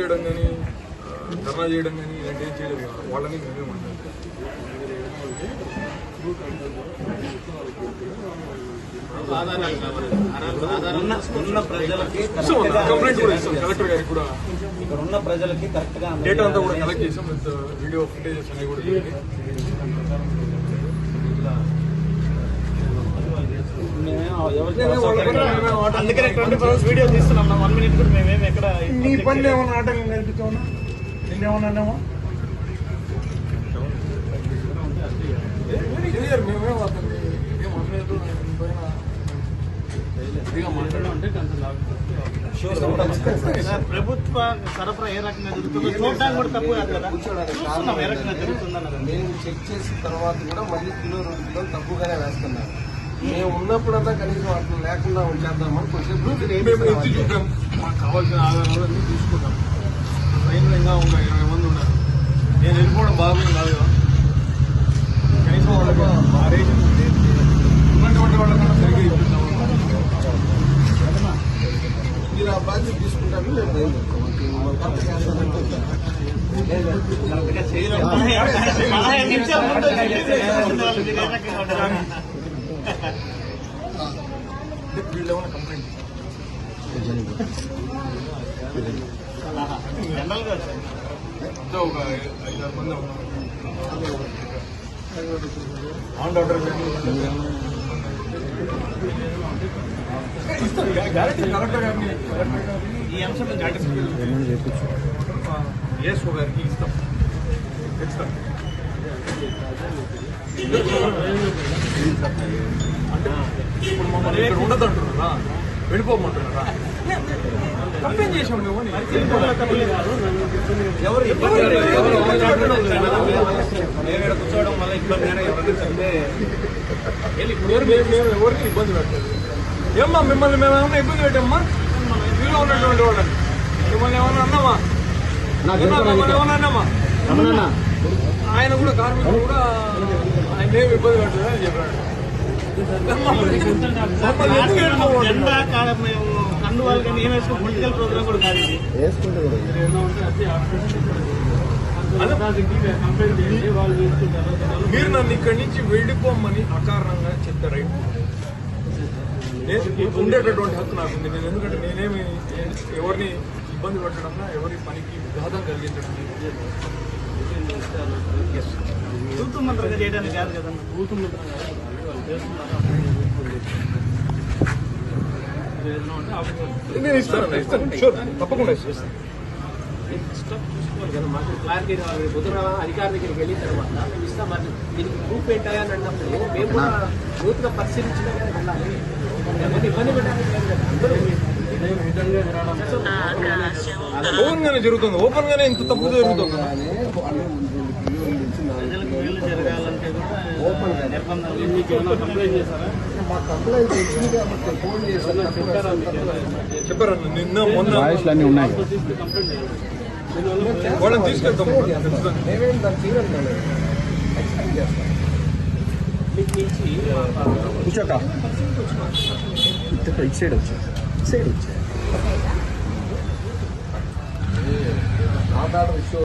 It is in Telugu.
చేయడం కానీ ధర్నా చేయడం కానీ ఇలాంటి ఏం చేయలేదు. కదా. వాళ్ళని మేమే. కంప్లైంట్ కూడా ఇస్తాం. కలెక్టర్ గారికి కూడా ఇక్కడ ఉన్న ప్రజలకి కరెక్ట్గా డేటా అంతా కూడా కలెక్ట్ చేసాం. విత్ వీడియో ఫుటేజెస్ అన్ని కూడా అందుకనే వీడియో తీస్తున్నాం. వన్ మినిట్ కూడా ఎక్కడ నీ పనులు ఏమన్నా ఆటంకం కల్పించావునా నిన్నేమన్నా పైన సార్, ప్రభుత్వ సరఫరా ఏ రకంగా జరుగుతుందో చూడడానికి కూడా తప్పు కాదు కదా. చూస్తున్నాం ఏ రకంగా జరుగుతుందన్నది మేము చెక్ చేసిన తర్వాత కూడా మళ్ళీ కిలో రెండు కిలోలు తక్కువగానే వేస్తున్నారు. మేము ఉన్నప్పుడంతా కనీసం అట్లా లేకుండా ఉంచేద్దామని కొంచెం చూద్దాం. మాకు కావాల్సిన ఆధారాలన్నీ తీసుకుంటాం. ట్రైన్లో ఇంకా ఒక ఇరవై మంది ఉన్నారు. నేను వెళ్ళిపోవడం బాగుంది కాదు కదా. కనీసం వాళ్ళకి అరేంజ్ ఉన్నటువంటి వాళ్ళకన్నా సరిగ్గా ఇప్పిద్దాం మీరు ఆ బాధ్యత తీసుకుంటారు మేము బయలుదేరుతాం కొత్త గ్యాస్ పదహైదు నిమిషాల ముందు రిలీజ్ చేసిన వాళ్ళకి ఏ రకంగా ఉండాలి? వీళ్ళు ఏమైనా కంప్లైంట్ జనరల్గా సార్. అంతా ఒక ఐదారు మంది ఉన్నారు ఆన్ ఆర్డర్ గ్యారెంటీ కలెక్టర్ గారిని కలెక్టర్ గారిని ఈ అంశం ఏఎస్ఓ గారికి ఇస్తాం ఇస్తాం అంటే ఇప్పుడు మమ్మల్ని ఇక్కడ ఉండదు అంటున్నారా వెళ్ళిపోమంటున్నారా కంప్లైంట్ చేసాం మేము అని. ఎవరు ఇబ్బంది లేదు. ఎవరు మాట్లాడడం లేదు. మేము ఇక్కడ కూర్చోవడం వల్ల ఇబ్బంది అయినా ఎవరైనా చెప్తే మేము మేము మేము ఎవరికి ఇబ్బంది పెట్టలేదు ఏమ్మా మిమ్మల్ని మేము ఏమన్నా ఇబ్బంది పెట్టామ్మా వీళ్ళు ఉన్నటువంటి వాళ్ళని మిమ్మల్ని ఏమన్నా అన్నామా ఏమ్మా, మిమ్మల్ని ఏమన్నా అన్నామా ఆయన కూడా కార్మికులు కూడా ఆయన ఏమి ఇబ్బంది పెట్టలేదు అని చెప్పాడు. మమ్మల్ని ఎందుకు కానీ ఏం పొలిటికల్ ప్రోగ్రామ్ కూడా కాదు ఇది మీరు నన్ను ఇక్కడి నుంచి వెళ్ళిపోమని అకారణంగా చెప్తే రైట్ ఉండేటటువంటి హక్కు నాకు ఉంది. నేను ఎందుకంటే నేనేమి ఎవరిని ఇబ్బంది పెట్టడం ఎవరి పనికి విఘాతం కలిగించడం తూతు మంత్రంగా చేయడానికి కాదు కదన్న నేను ఇస్తాను ఇస్తాను షూర్ తప్పకుండా ఇస్తాను క్లారిటీ రావాలి పొద్దున అధికారి దగ్గరికి వెళ్ళిన తర్వాత మేము మరి దీనికి ప్రూఫ్ ఏంటా అని అన్నప్పుడు మేము కూడా లోతుగా పరిశీలించిన వెళ్ళాలి ఇబ్బంది పెట్టడానికి లేదు కదా. అందరూ ఓపెన్ గానే జరుగుతుంది ఓపెన్ గానే ఇంత తప్పు జరుగుతుంది. చెప్పారన్న నిన్న మొన్న. కంప్లైంట్ చేయాలి వాళ్ళని తీసుకెళ్తాం. మేమేం దాన్ని కూర్చోక ఇటు సైడ్ వచ్చా సైడ్ వచ్చా ఆధార్ ఇష్యూ